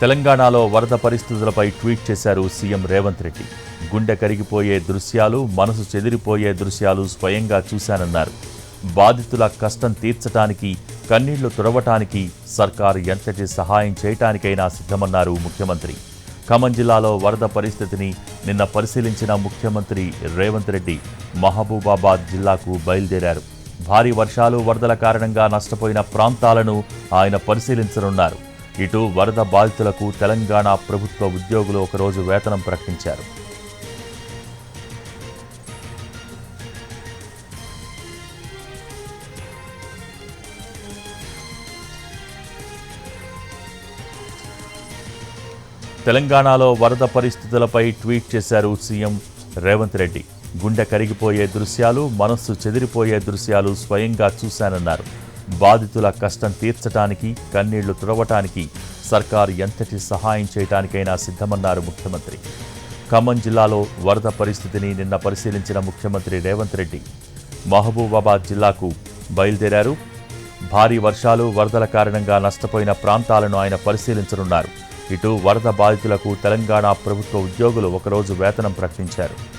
తెలంగాణలో వరద పరిస్థితులపై ట్వీట్ చేశారు సీఎం రేవంత్ రెడ్డి. గుండె కరిగిపోయే దృశ్యాలు మనసు చెదిరిపోయే దృశ్యాలు స్వయంగా చూశానన్నారు. బాధితుల కష్టం తీర్చటానికి కన్నీళ్ళు తుడవటానికి సర్కారు ఎంతటి సహాయం చేయటానికైనా సిద్ధమన్నారు ముఖ్యమంత్రి. ఖమ్మం జిల్లాలో వరద పరిస్థితిని నిన్న పరిశీలించిన ముఖ్యమంత్రి రేవంత్ రెడ్డి మహబూబాబాద్ జిల్లాకు బయలుదేరారు. భారీ వర్షాలు వరదల కారణంగా నష్టపోయిన ప్రాంతాలను ఆయన పరిశీలించనున్నారు. ఇటు వరద బాధితులకు తెలంగాణ ప్రభుత్వ ఉద్యోగులు ఒకరోజు వేతనం ప్రకటించారు. తెలంగాణలో వరద పరిస్థితులపై ట్వీట్ చేశారు సీఎం రేవంత్ రెడ్డి. గుండె కరిగిపోయే దృశ్యాలు మనస్సు చెదిరిపోయే దృశ్యాలు స్వయంగా చూశానన్నారు. బాధితుల కష్టం తీర్చడానికి కన్నీళ్ళు తుడవటానికి సర్కారు ఎంతటి సహాయం చేయటానికైనా సిద్ధమన్నారు ముఖ్యమంత్రి. ఖమ్మం జిల్లాలో వరద పరిస్థితిని నిన్న పరిశీలించిన ముఖ్యమంత్రి రేవంత్ రెడ్డి. మహబూబాబాద్ జిల్లాకు బయలుదేరారు. భారీ వర్షాలు వరదల కారణంగా నష్టపోయిన ప్రాంతాలను ఆయన పరిశీలించనున్నారు. ఇటు వరద బాధితులకు తెలంగాణ ప్రభుత్వ ఉద్యోగులు ఒకరోజు వేతనం ప్రకటించారు.